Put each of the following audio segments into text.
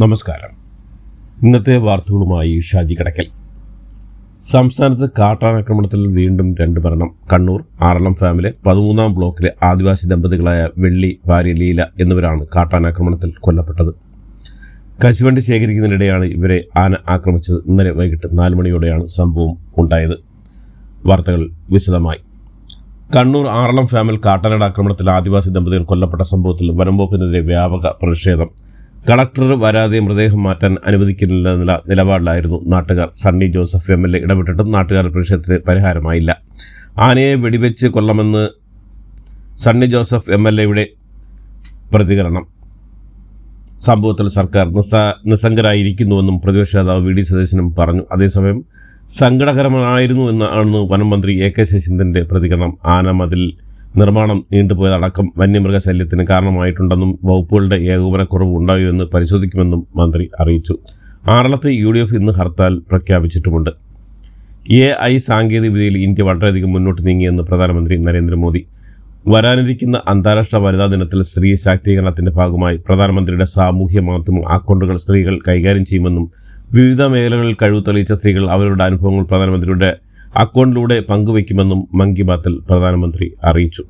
നമസ്കാരം. ഇന്നത്തെ വാർത്തകളുമായി ഷാജി കടക്കൽ. സംസ്ഥാനത്ത് കാട്ടാനാക്രമണത്തിൽ വീണ്ടും രണ്ട് മരണം. കണ്ണൂർ ആറളം ഫാമിലെ പതിമൂന്നാം ബ്ലോക്കിലെ ആദിവാസി ദമ്പതികളായ വെള്ളി ഭാര്യ ലീല എന്നിവരാണ് കാട്ടാനാക്രമണത്തിൽ കൊല്ലപ്പെട്ടത്. കശുവണ്ടി ശേഖരിക്കുന്നതിനിടെയാണ് ഇവരെ ആന ആക്രമിച്ചത്. ഇന്നലെ വൈകിട്ട് നാല് മണിയോടെയാണ് സംഭവം ഉണ്ടായത്. വാർത്തകൾ വിശദമായി. കണ്ണൂർ ആറളം ഫാമിൽ കാട്ടാനയുടെ ആക്രമണത്തിൽ ആദിവാസി ദമ്പതികൾ കൊല്ലപ്പെട്ട സംഭവത്തിൽ വനംവകുപ്പിനെതിരെ വ്യാപക പ്രതിഷേധം. കളക്ടർ വരാതെ മൃതദേഹം മാറ്റാൻ അനുവദിക്കുന്നില്ല എന്ന നിലപാടിലായിരുന്നു നാട്ടുകാർ. Sunny Joseph M L A ഇടപെട്ടിട്ടും നാട്ടുകാർ പ്രതിഷേധത്തിന് പരിഹാരമായില്ല. ആനയെ വെടിവെച്ച് കൊല്ലമെന്ന് സണ്ണി ജോസഫ് എം എൽ എയുടെ പ്രതികരണം. സംഭവത്തിൽ സർക്കാർ നിസ്സ നിസ്സംഗരായിരിക്കുന്നുവെന്നും പ്രതിപക്ഷ നേതാവ് വി ഡി സതീശനും പറഞ്ഞു. അതേസമയം സങ്കടകരമായിരുന്നു എന്നാണ് വനം മന്ത്രി എ കെ ശശീന്ദ്രന്റെ പ്രതികരണം. ആന മതിൽ നിർമ്മാണം നീണ്ടുപോയതടക്കം വന്യമൃഗശല്യത്തിന് കാരണമായിട്ടുണ്ടെന്നും വകുപ്പുകളുടെ ഏകോപനക്കുറവ് എന്ന് പരിശോധിക്കുമെന്നും മന്ത്രി അറിയിച്ചു. ആറളത്ത് യു ഡി എഫ് ഇന്ന് ഹർത്താൽ പ്രഖ്യാപിച്ചിട്ടുമുണ്ട്. എ ഐ സാങ്കേതികവിദ്യയിൽ ഇന്ത്യ വളരെയധികം മുന്നോട്ട് നീങ്ങിയെന്ന് പ്രധാനമന്ത്രി നരേന്ദ്രമോദി. വരാനിരിക്കുന്ന അന്താരാഷ്ട്ര വനിതാ ദിനത്തിൽ സ്ത്രീ ശാക്തീകരണത്തിന്റെ ഭാഗമായി പ്രധാനമന്ത്രിയുടെ സാമൂഹ്യ മാധ്യമ അക്കൗണ്ടുകൾ സ്ത്രീകൾ കൈകാര്യം ചെയ്യുമെന്നും വിവിധ മേഖലകളിൽ കഴിവ് തെളിയിച്ച സ്ത്രീകൾ അവരുടെ അനുഭവങ്ങൾ പ്രധാനമന്ത്രിയുടെ അക്കൗണ്ടിലൂടെ പങ്കുവയ്ക്കുമെന്നും മൻ കി ബാത്തിൽ പ്രധാനമന്ത്രി അറിയിച്ചു.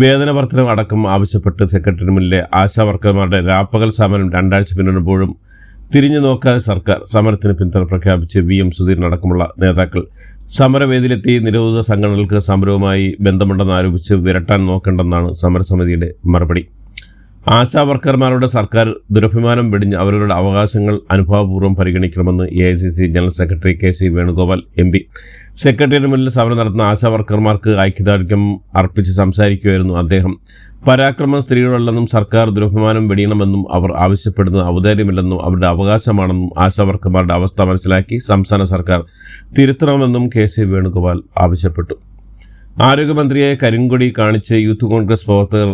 വേതന വർധനം അടക്കം ആവശ്യപ്പെട്ട് സെക്രട്ടറി ആശാ വർക്കർമാരുടെ രാപ്പകൽ സമരം രണ്ടാഴ്ച പിന്നിടുമ്പോഴും തിരിഞ്ഞു നോക്കാതെ സർക്കാർ സമരത്തിന് പിന്തുണ പ്രഖ്യാപിച്ച് വി എം സുധീരൻ അടക്കമുള്ള നേതാക്കൾ സമരവേദിയിലെത്തി നിരോധിത സംഘടനകൾക്ക് സമരവുമായി ബന്ധമുണ്ടെന്ന് ആരോപിച്ച് വിരട്ടാൻ നോക്കേണ്ടെന്നാണ് സമരസമിതിയുടെ മറുപടി. ആശാ വർക്കർമാരുടെ സർക്കാർ ദുരഭിമാനം വെടിഞ്ഞ് അവരുടെ അവകാശങ്ങൾ അനുഭാവപൂർവം പരിഗണിക്കണമെന്ന് A I C C general secretary K C Venugopal M P. സെക്രട്ടറിയുടെ മുന്നിൽ സമരം നടത്തുന്ന ആശാ വർക്കർമാർക്ക് ഐക്യദാർഢ്യം അർപ്പിച്ച് സംസാരിക്കുകയായിരുന്നു അദ്ദേഹം. പരാക്രമം സ്ത്രീകളല്ലെന്നും സർക്കാർ ദുരഭിമാനം വെടിയണമെന്നും അവർ ആവശ്യപ്പെടുന്നത് ഔദാര്യമില്ലെന്നും അവരുടെ അവകാശമാണെന്നും ആശാ വർക്കർമാരുടെ അവസ്ഥ മനസ്സിലാക്കി സംസ്ഥാന സർക്കാർ തിരുത്തണമെന്നും കെ സി വേണുഗോപാൽ ആവശ്യപ്പെട്ടു. ആരോഗ്യമന്ത്രിയെ കരിങ്കൊടി കാണിച്ച് യൂത്ത് കോൺഗ്രസ് പ്രവർത്തകർ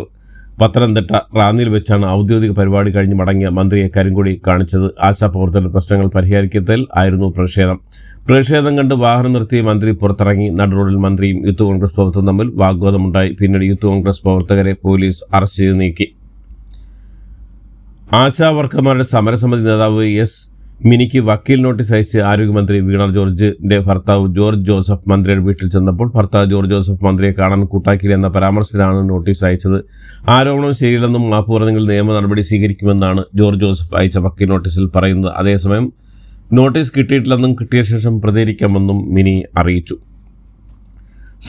പത്തനംതിട്ട റാന്നിയിൽ വെച്ചാണ് ഔദ്യോഗിക പരിപാടി കഴിഞ്ഞ് മടങ്ങിയ മന്ത്രിയെ കരിങ്കൊടി കാണിച്ചത്. ആശാപ്രവർത്തകരുടെ പ്രശ്നങ്ങൾ പരിഹരിക്കത്തിൽ ആയിരുന്നു പ്രതിഷേധം. പ്രതിഷേധം കണ്ട് വാഹനം നിർത്തി മന്ത്രി പുറത്തിറങ്ങി. നടുറോഡിൽ മന്ത്രിയും യൂത്ത് കോൺഗ്രസ് പ്രവർത്തകരും തമ്മിൽ വാഗ്വാദമുണ്ടായി. പിന്നീട് യൂത്ത് കോൺഗ്രസ് പ്രവർത്തകരെ പോലീസ് അറസ്റ്റ് ചെയ്ത് നീക്കി. ആശാ വർക്കർമാരുടെ സമരസമിതി നേതാവ് എസ്. മിനിക്ക് വക്കീൽ നോട്ടീസ് അയച്ച് ആരോഗ്യമന്ത്രി വീണ ജോർജിന്റെ ഭർത്താവ് ജോർജ് ജോസഫ് മന്ത്രിയുടെ വീട്ടിൽ ചെന്നപ്പോൾ ഭർത്താവ് ജോർജ് ജോസഫ് മന്ത്രിയെ കാണാൻ കൂട്ടാക്കിയില്ല എന്ന പരാമർശത്തിലാണ് നോട്ടീസ് അയച്ചത്. ആരോപണം ശരിയില്ലെന്നും മാപ്പ് പറഞ്ഞെങ്കിൽ നിയമ നടപടി സ്വീകരിക്കുമെന്നാണ് ജോർജ് ജോസഫ് അയച്ച വക്കീൽ നോട്ടീസിൽ പറയുന്നത്. അതേസമയം നോട്ടീസ് കിട്ടിയിട്ടില്ലെന്നും കിട്ടിയ ശേഷം പ്രതികരിക്കാമെന്നും മിനി അറിയിച്ചു.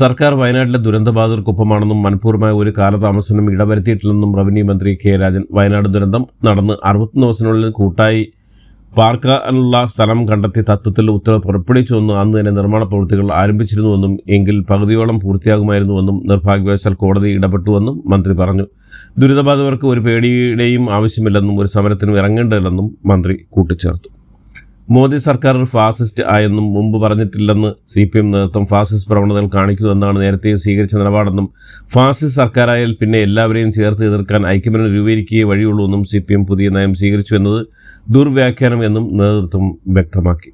സർക്കാർ വയനാട്ടിലെ ദുരന്തബാധിതർക്കൊപ്പമാണെന്നും മനഃപൂർവമായ ഒരു കാലതാമസത്തിനും ഇടവരുത്തിയിട്ടില്ലെന്നും റവന്യൂ മന്ത്രി കെ രാജൻ. വയനാട് ദുരന്തം നടന്ന് അറുപത്തൊന്ന് ദിവസത്തിനുള്ളിൽ കൂട്ടായി പാർക്കാനുള്ള സ്ഥലം കണ്ടെത്തി തത്വത്തിൽ ഉത്തരവ് പുറപ്പെടുവിച്ചുവെന്നും അന്ന് തന്നെ നിർമ്മാണ പ്രവൃത്തികൾ ആരംഭിച്ചിരുന്നുവെന്നും എങ്കിൽ പകുതിയോളം പൂർത്തിയാകുമായിരുന്നുവെന്നും നിർഭാഗ്യവശാൽ കോടതി ഇടപെട്ടുവെന്നും മന്ത്രി പറഞ്ഞു. ദുരിതബാധിതർക്ക് ഒരു പേടിയുടെയും ആവശ്യമില്ലെന്നും ഒരു സമരത്തിനും ഇറങ്ങേണ്ടതില്ലെന്നും മന്ത്രി കൂട്ടിച്ചേർത്തു. മോദി സർക്കാർ ഫാസിസ്റ്റ് ആയെന്നും മുമ്പ് പറഞ്ഞിട്ടില്ലെന്ന് സി പി എം നേതൃത്വം ഫാസിസ്റ്റ് പ്രവണതകൾ കാണിക്കുന്നുവെന്നാണ് നേരത്തെ സ്വീകരിച്ച നിലപാടെന്നും ഫാസിസ്റ്റ് സർക്കാരായാൽ പിന്നെ എല്ലാവരെയും ചേർത്ത് എതിർക്കാൻ ഐക്യമനം രൂപീകരിക്കുകയേ വഴിയുള്ളൂ എന്നും സി പി എം പുതിയ നയം സ്വീകരിച്ചു എന്നത് ദുർവ്യാഖ്യാനം എന്നും നേതൃത്വം വ്യക്തമാക്കി.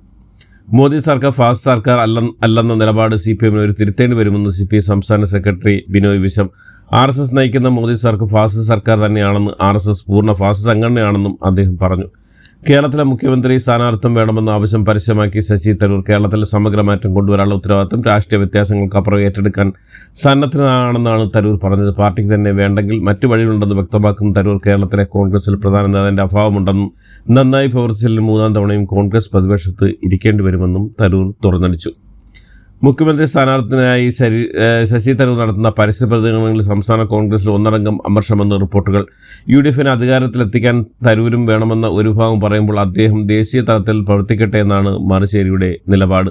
മോദി സർക്കാർ ഫാസ്റ്റ് സർക്കാർ അല്ല അല്ലെന്ന നിലപാട് സി പി എമ്മിന് ഒരു തിരുത്തേണ്ടി വരുമെന്ന് സി പി ഐ സംസ്ഥാന secretary Binoy Viswam R S S നയിക്കുന്ന മോദി സർക്കാർ ഫാസിസ്റ്റ് സർക്കാർ തന്നെയാണെന്ന് ആർ എസ് എസ് പൂർണ ഫാസിസ്റ്റ് സംഘടനയാണെന്നും അദ്ദേഹം പറഞ്ഞു. കേരളത്തിലെ മുഖ്യമന്ത്രി സ്ഥാനാർത്ഥം വേണമെന്ന ആവശ്യം പരസ്യമാക്കി ശശി തരൂർ കേരളത്തിൽ സമഗ്രമാറ്റം കൊണ്ടുവരാനുള്ള ഉത്തരവാദിത്തം രാഷ്ട്രീയ വ്യത്യാസങ്ങൾക്കപ്പുറം ഏറ്റെടുക്കാൻ സന്നദ്ധനാണെന്നാണ് തരൂർ പറഞ്ഞത്. പാർട്ടിക്ക് തന്നെ വേണ്ടെങ്കിൽ മറ്റു വഴികളുണ്ടെന്ന് വ്യക്തമാക്കുന്ന തരൂർ കേരളത്തിലെ കോൺഗ്രസിൽ പ്രധാന നേതാവിന്റെ അഭാവമുണ്ടെന്നും നന്നായി പ്രവർത്തിച്ചാൽ മൂന്നാം തവണയും കോൺഗ്രസ് പ്രതിപക്ഷത്ത് ഇരിക്കേണ്ടി വരുമെന്നും തരൂർ തുറന്നടിച്ചു. മുഖ്യമന്ത്രി സ്ഥാനാർത്ഥിനായി ശശി തരൂർ നടത്തുന്ന പരസ്യ പ്രതികരണങ്ങളിൽ സംസ്ഥാന കോൺഗ്രസിൽ ഒന്നടങ്കം അമർഷമെന്ന റിപ്പോർട്ടുകൾ യു ഡി എഫിനെ അധികാരത്തിലെത്തിക്കാൻ തരൂരും വേണമെന്ന ഒരു ഭാഗം പറയുമ്പോൾ അദ്ദേഹം ദേശീയ തലത്തിൽ പ്രവർത്തിക്കട്ടെ എന്നാണ് മറുചേരിയുടെ നിലപാട്.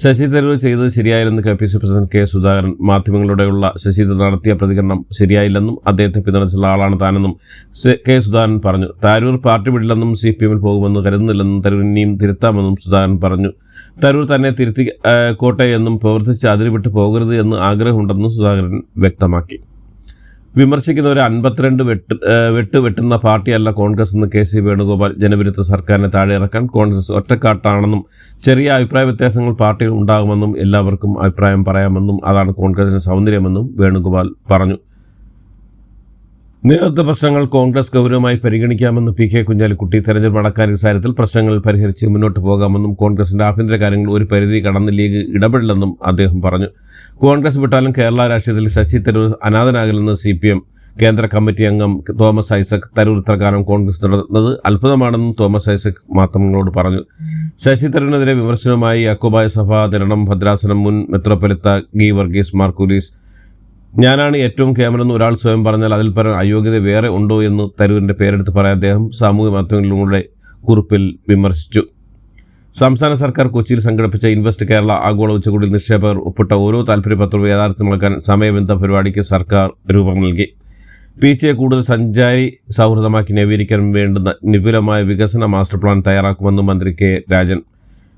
ശശി തരൂർ ചെയ്തത് ശരിയായില്ലെന്ന് K P C president K Sudhakaran. മാധ്യമങ്ങളോടെയുള്ള Shashi Tharoor നടത്തിയ പ്രതികരണം ശരിയായില്ലെന്നും അദ്ദേഹത്തെ പിന്തുണച്ചുള്ള ആളാണ് താനെന്നും കെ സുധാകരൻ പറഞ്ഞു. തരൂർ പാർട്ടി വിടില്ലെന്നും സി പി എമ്മിൽ പോകുമെന്ന് കരുതുന്നില്ലെന്നും തരൂർ ഇനിയും തിരുത്താമെന്നും സുധാകരൻ പറഞ്ഞു. തരൂർ തന്നെ തിരുത്തി കോട്ടെ എന്നും പ്രവർത്തിച്ച് അതിരുവിട്ട് പോകരുത് എന്ന് ആഗ്രഹമുണ്ടെന്നും സുധാകരൻ വ്യക്തമാക്കി. വിമർശിക്കുന്ന ഒരു അൻപത്തിരണ്ട് വെട്ട് വെട്ട് വെട്ടുന്ന പാർട്ടിയല്ല കോൺഗ്രസ് എന്ന് കെ സി വേണുഗോപാൽ ജനവിരുദ്ധ സർക്കാരിനെ താഴെ ഇറക്കാൻ കോൺഗ്രസ് ഒറ്റക്കാട്ടാണെന്നും ചെറിയ അഭിപ്രായ വ്യത്യാസങ്ങൾ പാർട്ടിയിൽ ഉണ്ടാകുമെന്നും എല്ലാവർക്കും അഭിപ്രായം പറയാമെന്നും അതാണ് കോൺഗ്രസിന്റെ സൗന്ദര്യമെന്നും വേണുഗോപാൽ പറഞ്ഞു. നേതൃത്വ പ്രശ്നങ്ങൾ കോൺഗ്രസ് ഗൗരവമായി പരിഗണിക്കാമെന്നും പി കെ കുഞ്ഞാലിക്കുട്ടി തെരഞ്ഞെടുപ്പ് അടക്കാരി സാരത്തിൽ പ്രശ്നങ്ങൾ പരിഹരിച്ച് മുന്നോട്ട് പോകാമെന്നും കോൺഗ്രസിന്റെ ആഭ്യന്തര കാര്യങ്ങൾ ഒരു പരിധി കടന്ന് ലീഗ് ഇടപെടില്ലെന്നും അദ്ദേഹം പറഞ്ഞു. കോൺഗ്രസ് വിട്ടാലും കേരള രാഷ്ട്രീയത്തിൽ ശശി തരൂർ അനാഥനാകില്ലെന്ന് സി പി എം കേന്ദ്ര കമ്മിറ്റി അംഗം തോമസ് ഐസക് തരൂർ ഇത്രകാലം കോൺഗ്രസ് നടന്നത് അത്ഭുതമാണെന്നും തോമസ് ഐസക് മാധ്യമങ്ങളോട് പറഞ്ഞു. ശശി തരൂരിനെതിരെ വിമർശനവുമായി അക്കുബായ സഭ നിരണം ഭദ്രാസനം മുൻ മെത്രോപൊലിത്ത ഗി വർഗീസ് മാർക്കൂലീസ് ഞാനാണ് ഏറ്റവും കേമനെന്ന് ഒരാൾ സ്വയം പറഞ്ഞാൽ അതിൽ പരം അയോഗ്യത വേറെ ഉണ്ടോ എന്ന് തരൂരിന്റെ പേരെടുത്ത് പറയാൻ അദ്ദേഹം സാമൂഹ്യ മാധ്യമങ്ങളിലൂടെ കുറിപ്പിൽ വിമർശിച്ചു. സംസ്ഥാന സർക്കാർ കൊച്ചിയിൽ സംഘടിപ്പിച്ച ഇൻവെസ്റ്റ് കേരള ആഗോള ഉച്ചകോടിയിൽ നിക്ഷേപകർ ഉൾപ്പെട്ട ഓരോ താല്പര്യപത്രവും യാഥാർത്ഥ്യമാക്കാൻ സമയബന്ധ പരിപാടിക്ക് സർക്കാർ രൂപം നൽകി. ബീച്ചെ കൂടുതൽ സഞ്ചാരി സൗഹൃദമാക്കി നവീകരിക്കാൻ വേണ്ടുന്ന നിപുലമായ വികസന മാസ്റ്റർ പ്ലാൻ തയ്യാറാക്കുമെന്ന് മന്ത്രി കെ രാജൻ.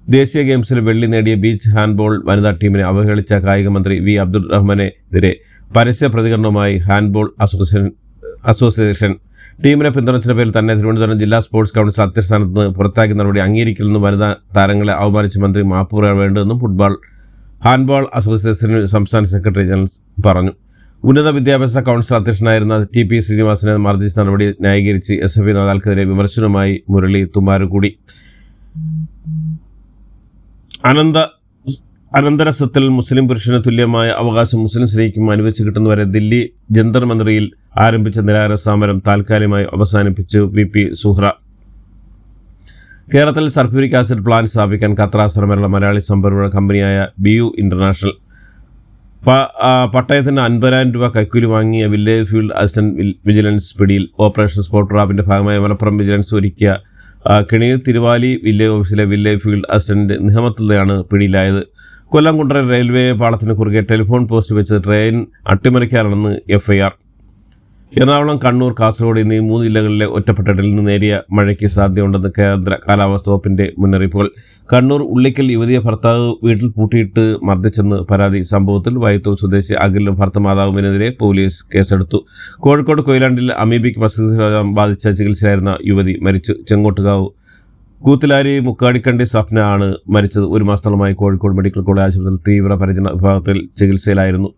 ദേശീയ ഗെയിംസിൽ വെള്ളി നേടിയ ബീച്ച് ഹാൻഡ്ബോൾ വനിതാ ടീമിനെ അവഹേളിച്ച കായിക മന്ത്രി വി അബ്ദുൾ റഹ്മാനെതിരെ പരസ്യ പ്രതികരണവുമായി ഹാൻഡ്ബോൾ അസോസിയേഷൻ അസോസിയേഷൻ ടീമിനെ പിന്തുണച്ചിന്റെ പേരിൽ തന്നെ തിരുവനന്തപുരം ജില്ലാ സ്പോർട്സ് കൗൺസിൽ അധ്യക്ഷസ്ഥാനത്ത് നിന്ന് പുറത്താക്കിയ നടപടി അംഗീകരിക്കില്ലെന്നും വനിതാ താരങ്ങളെ അവമാനിച്ച മന്ത്രി മാപ്പ് പറയാൻ വേണ്ടതെന്നും ഫുട്ബോൾ ഹാൻഡ്ബോൾ അസോസിയേഷൻ സംസ്ഥാന സെക്രട്ടറി ജനറൽ പറഞ്ഞു. ഉന്നത വിദ്യാഭ്യാസ കൗൺസിൽ അധ്യക്ഷനായിരുന്ന ടി പി ശ്രീനിവാസനെ മർദ്ദിച്ച നടപടി ന്യായീകരിച്ച് എസ് എഫ് നേതാക്കൾക്കെതിരെ വിമർശനവുമായി മുരളി തുമ്മാരുകൂടി. അനന്ത അനന്തര സ്വത്തിൽ മുസ്ലിം പുരുഷന് തുല്യമായ അവകാശം മുസ്ലിം സ്ത്രീക്കും അനുവദിച്ചു കിട്ടുന്നവരെ ദില്ലി ജന്തർ മന്ത്രിയിൽ ആരംഭിച്ച നിരാഹാര സമരം താൽക്കാലികമായി അവസാനിപ്പിച്ചു വി പി സുഹ്ര കേരളത്തിൽ സൾഫ്യൂരിക് ആസിഡ് പ്ലാന്റ് സ്ഥാപിക്കാൻ ഖത്തർ ആശ്രമമുള്ള മലയാളി സംഭരണ കമ്പനിയായ ബി യു ഇന്റർനാഷണൽ. പട്ടയത്തിന് അൻപതിനായിരം രൂപ കൈക്കൂലി വാങ്ങിയ വില്ലേജ് ഫീൽഡ് അസിസ്റ്റന്റ് വിജിലൻസ് പിടിയിൽ ഓപ്പറേഷൻ സ്പോട്ട് ട്രാപ്പിന്റെ ഭാഗമായി മലപ്പുറം വിജിലൻസ് ഒരുക്കിയ കിണിയിൽ തിരുവാലി വില്ലേജ് ഓഫീസിലെ വില്ലേജ് ഫീൽഡ് അസിസ്റ്റന്റ് നിഹമത്തിലാണ് പിടിയിലായത്. കൊല്ലം കുണ്ടറ റെയിൽവേ പാളത്തിന് കുറുകെ ടെലിഫോൺ പോസ്റ്റ് വെച്ച് ട്രെയിൻ അട്ടിമറിക്കാനാണെന്ന് എഫ്ഐആർ. എറണാകുളം കണ്ണൂർ കാസർഗോഡ് എന്നീ മൂന്ന് ജില്ലകളിലെ ഒറ്റപ്പെട്ടതിൽ നിന്ന് നേരിയ മഴയ്ക്ക് സാധ്യതയുണ്ടെന്ന് കേന്ദ്ര കാലാവസ്ഥാ വകുപ്പിന്റെ മുന്നറിയിപ്പുകൾ. കണ്ണൂർ ഉള്ളിക്കൽ യുവതിയെ ഭർത്താവ് വീട്ടിൽ പൂട്ടിയിട്ട് മർദ്ദിച്ചെന്ന് പരാതി. സംഭവത്തിൽ വൈത്തൂർ സ്വദേശി അഖിലും ഭർത്തമാതാവിനെതിരെ പോലീസ് കേസെടുത്തു. കോഴിക്കോട് കൊയിലാണ്ടിൽ അമീബിക് മസ്തിഷ്കം ബാധിച്ച ചികിത്സയായിരുന്ന യുവതി മരിച്ചു. ചെങ്ങോട്ടുകാവ് കൂത്തിലാരി മുക്കാടിക്കണ്ടി സ്വപ്ന ആണ് മരിച്ചത്. ഒരു മാസത്തോളമായി കോഴിക്കോട് മെഡിക്കൽ കോളേജ് ആശുപത്രിയിൽ തീവ്ര പരിചരണ വിഭാഗത്തിൽ ചികിത്സയിലായിരുന്നു.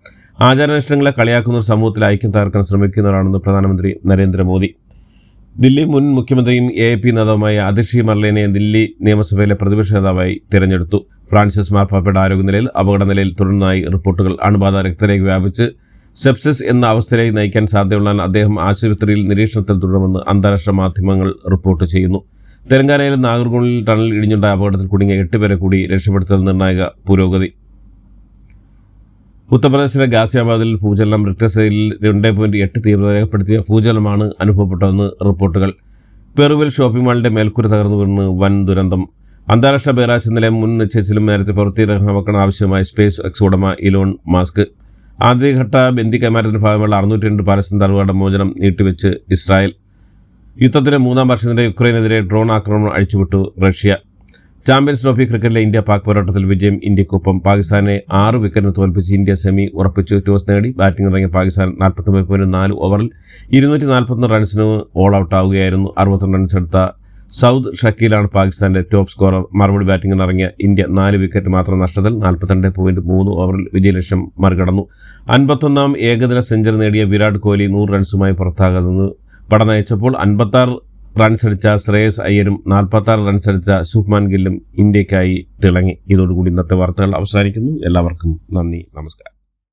ആചാരാനുഷ്ഠാനങ്ങളെ കളിയാക്കുന്ന ഒരു സമൂഹത്തിൽ ഐക്യം തകർക്കാൻ ശ്രമിക്കുന്നവരാണെന്ന് പ്രധാനമന്ത്രി നരേന്ദ്രമോദി. ദില്ലി മുൻ മുഖ്യമന്ത്രിയും എ പി നേതാവുമായ അതിഷി മർലേനെ ദില്ലി നിയമസഭയിലെ പ്രതിപക്ഷ നേതാവായി തിരഞ്ഞെടുത്തു. ഫ്രാൻസിസ് മാർപ്പാപ്പയുടെ ആരോഗ്യനിലയിൽ അപകടനിലയിൽ തുടർന്നായി റിപ്പോർട്ടുകൾ അണുബാധ രക്തരേഖ വ്യാപിച്ച് സെപ്സിസ് എന്ന അവസ്ഥയിലേക്ക് നയിക്കാൻ സാധ്യതയുള്ള അദ്ദേഹം ആശുപത്രിയിൽ നിരീക്ഷണത്തിൽ തുടരുമെന്ന് അന്താരാഷ്ട്ര മാധ്യമങ്ങൾ റിപ്പോർട്ട് ചെയ്യുന്നു. തെലങ്കാനയിലെ നാഗർകോണിൽ ടണൽ ഇടിഞ്ഞുണ്ടായ അപകടത്തിൽ കുടുങ്ങിയ എട്ടുപേരെ കൂടി രക്ഷപ്പെടുത്തൽ നിർണായക പുരോഗതി. ഉത്തർപ്രദേശിലെ ഗാസിയാബാദിൽ ഭൂചലനം റിക്ടർ രണ്ട് പോയിന്റ് എട്ട് തീവ്രത രേഖപ്പെടുത്തിയ ഭൂചലനമാണ് അനുഭവപ്പെട്ടതെന്ന് റിപ്പോർട്ടുകൾ. പെറുവിൽ ഷോപ്പിംഗ് മാളിന്റെ മേൽക്കൂര തകർന്നു വീണ് വൻ ദുരന്തം. അന്താരാഷ്ട്ര ബഹിരാശ നിലയം മുൻ നിശ്ചയിച്ചിലും നേരത്തെ പ്രവൃത്തിയിറക്കാൻ ആവശ്യമായ സ്പേസ് എക്സ് ഉടമ ഇലോൺ മാസ്ക്. ആദ്യഘട്ട ബന്ദി കൈമാറ്റത്തിന്റെ ഭാഗമുള്ള അറുന്നൂറ്റി രണ്ട് പാലസ്തീൻ തടവുകളുടെ മോചനം നീട്ടിവെച്ച് ഇസ്രായേൽ. യുദ്ധത്തിന്റെ മൂന്നാം വർഷത്തിന്റെ യുക്രൈനെതിരെ ഡ്രോൺ ആക്രമണം അഴിച്ചുവിട്ടു റഷ്യ. ചാമ്പ്യൻസ് ട്രോഫി ക്രിക്കറ്റിലെ ഇന്ത്യ പാക് പോരാട്ടത്തിൽ വിജയം ഇന്ത്യക്കൊപ്പം പാകിസ്ഥാനെ ആറ് വിക്കറ്റിന് തോൽപ്പിച്ച് ഇന്ത്യ സെമി ഉറപ്പിച്ചു. ടോസ് നേടി ബാറ്റിംഗ് ഇറങ്ങിയ പാകിസ്ഥാൻ നാൽപ്പത്തൊമ്പത് പോയിന്റ് നാല് ഓവറിൽ ഇരുന്നൂറ്റി നാൽപ്പത്തൊന്ന് റൺസിന് ഓൾ ഔട്ട് ആവുകയായിരുന്നു. അറുപത്തൊന്ന് റൺസ് എടുത്ത സൗദ് ഷക്കീലാണ് പാകിസ്ഥാന്റെ ടോപ്പ് സ്കോറർ മറുപടി ബാറ്റിംഗിന് ഇറങ്ങിയ ഇന്ത്യ നാല് വിക്കറ്റ് മാത്രം നഷ്ടത്തിൽ നാൽപ്പത്തിരണ്ട് പോയിന്റ് മൂന്ന് ഓവറിൽ വിജയലക്ഷ്യം മറികടന്നു. അൻപത്തൊന്നാം ഏകദിന സെഞ്ചറി നേടിയ വിരാട് കോഹ്ലി നൂറ് റൺസുമായി പുറത്താകുന്നത് പട നയിച്ചപ്പോൾ റൺസ് അടിച്ച ശ്രേയസ് അയ്യരും നാൽപ്പത്താറ് റൺസ് അടിച്ച ശുഭ്മാൻ ഗില്ലും ഇന്ത്യക്കായി തിളങ്ങി. ഇതോടുകൂടി ഇന്നത്തെ വാർത്തകൾ അവസാനിക്കുന്നു. എല്ലാവർക്കും നന്ദി നമസ്കാരം.